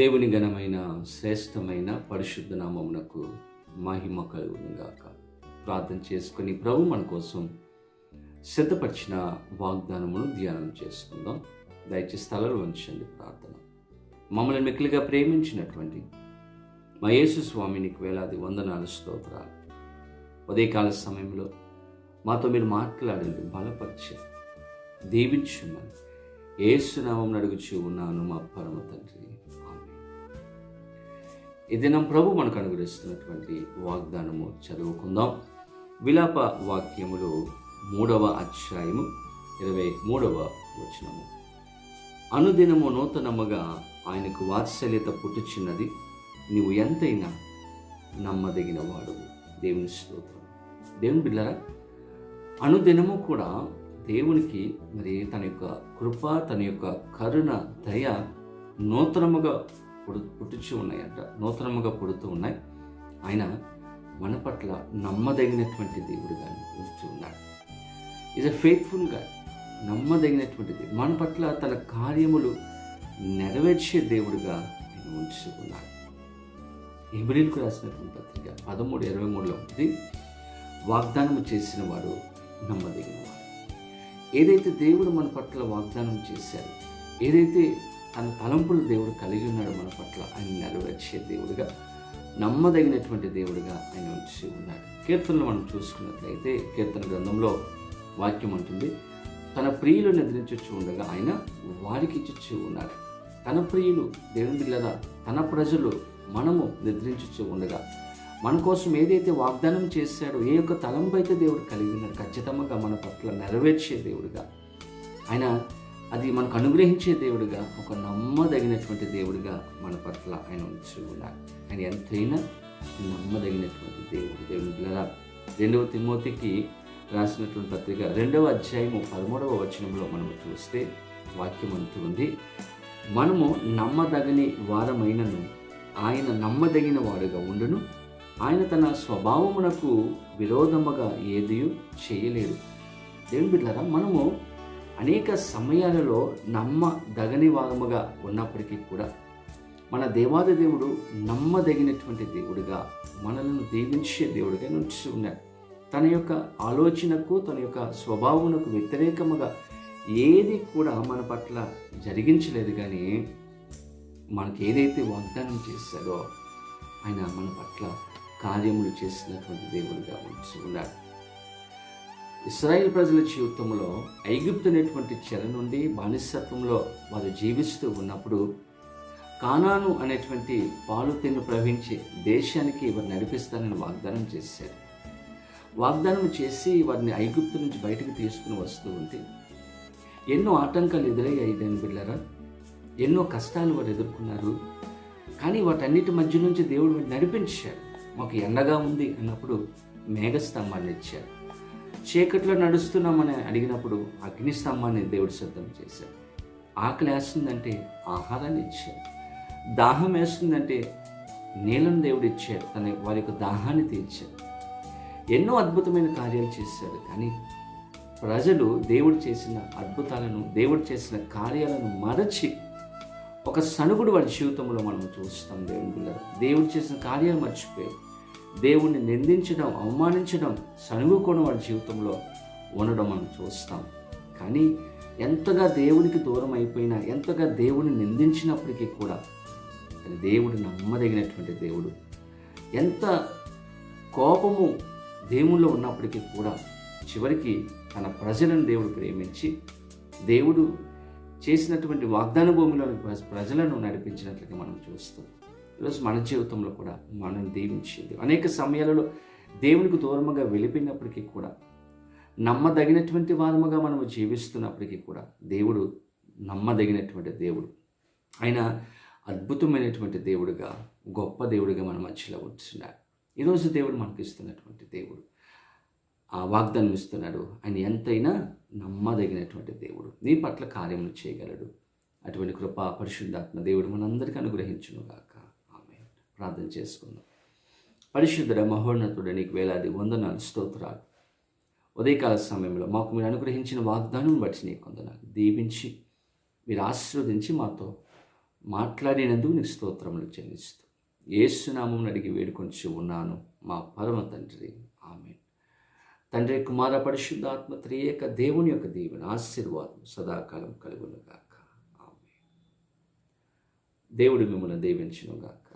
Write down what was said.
దేవుని ఘనమైన శ్రేష్టమైన పరిశుద్ధ నామమునకు మహిమ కలుగునుగాక ప్రార్థన చేసుకుని ప్రభు మన కోసం సిద్ధపరిచిన వాగ్దానమును ధ్యానం చేసుకుందాం. దయచేసి స్థలంలో ఉంచండి ప్రార్థన. మమ్మల్ని మిక్కిలిగా ప్రేమించినటువంటి మా యేసు స్వామినికి వేలాది వందనాలు స్తోత్రాలు. ఉదయకాల సమయంలో మాతో మీరు మాట్లాడండి బలపరిచి దీవించమని. ఏసునామం అడుగుచూ ఉన్నాను మా పరమ తండ్రి. ఈ దినం ప్రభు మనకు అనుగ్రహిస్తున్నటువంటి వాగ్దానము చదువుకుందాం. విలాప వాక్యములు మూడవ అధ్యాయము ఇరవై మూడవ వచనము. అనుదినము నూతనముగా ఆయనకు వాత్సల్యత పుట్టుచున్నది. నీవు ఎంతైనా నమ్మదగిన వాడువు. దేవుని స్తోత్రం. దేవుని బిళ్ళరా అనుదినము కూడా దేవునికి మరి తన యొక్క కృప తన యొక్క కరుణ దయ నూతనముగా పుడు పుట్టుచు ఉన్నాయంట. నూతనముగా పుడుతూ ఉన్నాయి. ఆయన మన పట్ల నమ్మదగినటువంటి దేవుడుగా ఉంటూ ఉన్నాడు. ఈజ్ అ ఫెయిత్ఫుల్గా నమ్మదగినటువంటిది మన పట్ల తన కార్యములు నెరవేర్చే దేవుడుగా ఆయన ఇబ్రిల్కు రాసినటువంటి పత్రిక పదమూడు ఇరవై మూడులో ఉంది. వాగ్దానము చేసిన వాడు నమ్మదగినవాడు. ఏదైతే దేవుడు మన పట్ల వాగ్దానం చేశారు ఏదైతే తన తలంపులు దేవుడు కలిగి ఉన్నాడు మన పట్ల. ఆయన నెరవేర్చే దేవుడుగా నమ్మదగినటువంటి దేవుడుగా ఆయన ఉంచి ఉన్నాడు. కీర్తనలు మనం చూసుకున్నట్లయితే కీర్తన గ్రంథంలో వాక్యం అంటుంది తన ప్రియులు నిద్రించచ్చు ఉండగా ఆయన వారికి ఇచ్చుచు ఉన్నాడు. తన ప్రియులు దేవుని బిల్లరా తన ప్రజలు మనము నిద్రించచ్చు ఉండగా మన కోసం ఏదైతే వాగ్దానం చేశాడో ఏ యొక్క తలంపు అయితే దేవుడు కలిగి ఉన్నాడు ఖచ్చితంగా మన పట్ల నెరవేర్చే దేవుడుగా ఆయన అది మనకు అనుగ్రహించే దేవుడుగా ఒక నమ్మదగినటువంటి దేవుడిగా మన పట్ల ఆయన ఉంచి ఉన్నారు ఆయన ఎంతైనా నమ్మదగినటువంటి దేవుడు దేవుని బిళ్ళరా రెండవ తిమోతికి రాసినటువంటి పత్రిక రెండవ అధ్యాయము పదమూడవ వచనంలో మనము చూస్తే వాక్యం అంటుంది మనము నమ్మదగని వారమైనను ఆయన నమ్మదగిన వాడుగా ఉండును. ఆయన తన స్వభావమునకు విరోధముగా ఏది చేయలేడు దేవుని బిడ్డారా మనము అనేక సమయాలలో నమ్మదగని వారముగా ఉన్నప్పటికీ కూడా మన దేవాది దేవుడు నమ్మదగినటువంటి దేవుడిగా మనలను దీవించే దేవుడిగా నుంచి ఉన్నాడు. తన యొక్క ఆలోచనకు తన యొక్క స్వభావమునకు వ్యతిరేకముగా ఏది కూడా మన పట్ల జరిగించలేదు కానీ మనకి ఏదైతే వాగ్దానం చేశాడో ఆయన మన పట్ల కార్యములు చేసినటువంటి దేవుడిగా ఉంచి ఉన్నాడు. ఇస్రాయేల్ ప్రజల జీవితంలో ఐగుప్తు అనేటువంటి చెర నుండి బానిసత్వంలో వారు జీవిస్తూ ఉన్నప్పుడు కానాను అనేటువంటి పాలు తిన్ను ప్రవహించే దేశానికి వారు నడిపిస్తానని వాగ్దానం చేశారు. వాగ్దానం చేసి వారిని ఐగుప్తు నుంచి బయటకు తీసుకుని వస్తూ ఉంటే ఎన్నో ఆటంకాలు ఎదురయ్యాయి దాని బిళ్ళరా ఎన్నో కష్టాలు వారు ఎదుర్కొన్నారు. కానీ వాటన్నిటి మధ్య నుంచి దేవుడు నడిపించారు నడిపించాడు. మాకు ఎండగా ఉంది అన్నప్పుడు మేఘస్తంభాన్ని ఇచ్చాడు. చీకట్లో నడుస్తున్నామని అడిగినప్పుడు అగ్ని స్తంభాన్ని దేవుడు సిద్ధం చేశాడు. ఆకలి వేస్తుందంటే ఆహారాన్ని ఇచ్చాడు. దాహం వేస్తుందంటే నీళ్ళను దేవుడు ఇచ్చాడు. తన వారి యొక్క దాహాన్ని తీర్చాడు. ఎన్నో అద్భుతమైన కార్యాలు చేశాడు. కానీ ప్రజలు దేవుడు చేసిన అద్భుతాలను దేవుడు చేసిన కార్యాలను మరచి ఒక సనుగుడు వారి జీవితంలో మనం చూస్తాం దేవుని దేవుడు చేసిన కార్యాలు మర్చిపోయి దేవుణ్ణి నిందించడం అవమానించడం సనుగుకోవడం వాడి జీవితంలో ఉండడం మనం చూస్తాం. కానీ ఎంతగా దేవునికి దూరం అయిపోయినా ఎంతగా దేవుని నిందించినప్పటికీ కూడా కానీ దేవుడు నమ్మదగినటువంటి దేవుడు. ఎంత కోపము దేవుల్లో ఉన్నప్పటికీ కూడా చివరికి తన ప్రజలను దేవుడు ప్రేమించి దేవుడు చేసినటువంటి వాగ్దాన భూమిలోని ప్రజలను నడిపించినట్లుగా మనం చూస్తాం. ఈరోజు మన జీవితంలో కూడా మనం దీవించింది. అనేక సమయాలలో దేవునికి దూరముగా వెళ్ళిపోయినప్పటికీ కూడా నమ్మదగినటువంటి వారముగా మనము జీవిస్తున్నప్పటికీ కూడా దేవుడు నమ్మదగినటువంటి దేవుడు. ఆయన అద్భుతమైనటువంటి దేవుడుగా గొప్ప దేవుడిగా మన మధ్యలో ఉంటున్నాడు. ఈరోజు దేవుడు మనకి ఇస్తున్నటువంటి దేవుడు. ఆ వాగ్దానం ఇస్తున్నాడు ఆయన ఎంతైనా నమ్మదగినటువంటి దేవుడు. నీ పట్ల కార్యములు చేయగలడు. అటువంటి కృప పరిశుద్ధాత్మ దేవుడు మనందరికీ అనుగ్రహించునుగాక. ప్రార్థన చేసుకుందాం. పరిశుద్ధుడ మహోన్నతుడ నీకు వేలాది వందనాలు స్తోత్రాలు. ఉదయకాల సమయంలో మాకు మీరు అనుగ్రహించిన వాగ్దానం బట్టి నీకు వందనాలు. దీవించి మీరు ఆశీర్వదించి మాతో మాట్లాడినందుకు నీకు స్తోత్రములు చెల్లిస్తూ ఏసునామం అడిగి వేడుకొంచి ఉన్నాను మా పరమ తండ్రి. ఆమె తండ్రి కుమార పరిశుద్ధాత్మ త్రియేక దేవుని యొక్క దీవెన ఆశీర్వాదం సదాకాలం కలుగునుగాక ఆమె దేవుడు మిమ్మల్ని దీవించునుగాక